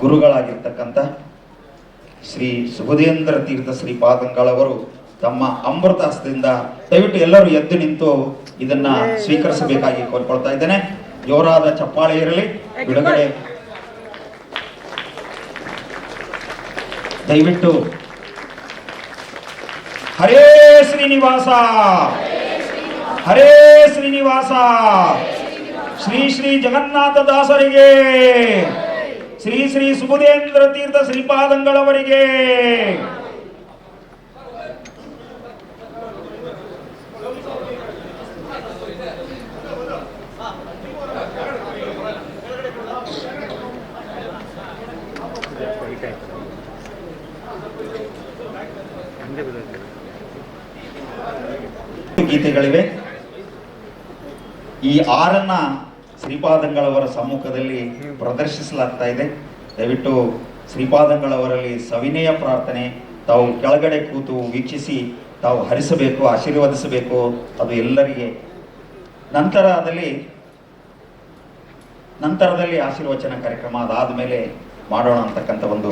ಗುರುಗಳಾಗಿರ್ತಕ್ಕಂಥ ಶ್ರೀ ಸುಬುಧೇಂದ್ರ ತೀರ್ಥ ಶ್ರೀ ಪಾದಂಗಳವರು ತಮ್ಮ ಅಮೃತ ಹಸ್ತದಿಂದ ದಯವಿಟ್ಟು ಎಲ್ಲರೂ ಎದ್ದು ನಿಂತು ಇದನ್ನ ಸ್ವೀಕರಿಸಬೇಕಾಗಿ ಕೋರ್ಕೊಳ್ತಾ ಇದ್ದೇನೆ. ಜೋರಾದ ಚಪ್ಪಾಳೆ ಇರಲಿ. ಬಿಡುಗಡೆ. ದಯವಿಟ್ಟು. ಹರೇ ಶ್ರೀನಿವಾಸ. ಹರೇ ಶ್ರೀನಿವಾಸ. ಶ್ರೀ ಶ್ರೀ ಜಗನ್ನಾಥ ದಾಸರಿಗೆ. ಶ್ರೀ ಶ್ರೀ ಸುಬುಧೇಂದ್ರ ತೀರ್ಥ ಶ್ರೀಪಾದಂಗಳವರಿಗೆ. ಗೀತೆಗಳಿವೆ. ಈ ಆರನ್ನ ಶ್ರೀಪಾದಂಗಳವರ ಸಮ್ಮುಖದಲ್ಲಿ ಪ್ರದರ್ಶಿಸಲಾಗ್ತಾ ಇದೆ. ದಯವಿಟ್ಟು ಶ್ರೀಪಾದಂಗಳವರಲ್ಲಿ ಸವಿನಯ ಪ್ರಾರ್ಥನೆ, ತಾವು ಕೆಳಗಡೆ ಕೂತು ವೀಕ್ಷಿಸಿ, ತಾವು ಹರಿಸಬೇಕು, ಆಶೀರ್ವದಿಸಬೇಕು, ಅದು ಎಲ್ಲರಿಗೆ. ನಂತರದಲ್ಲಿ ನಂತರದಲ್ಲಿ ಆಶೀರ್ವಚನ ಕಾರ್ಯಕ್ರಮ ಅದಾದ ಮೇಲೆ ಮಾಡೋಣ ಅಂತಕ್ಕಂಥ ಒಂದು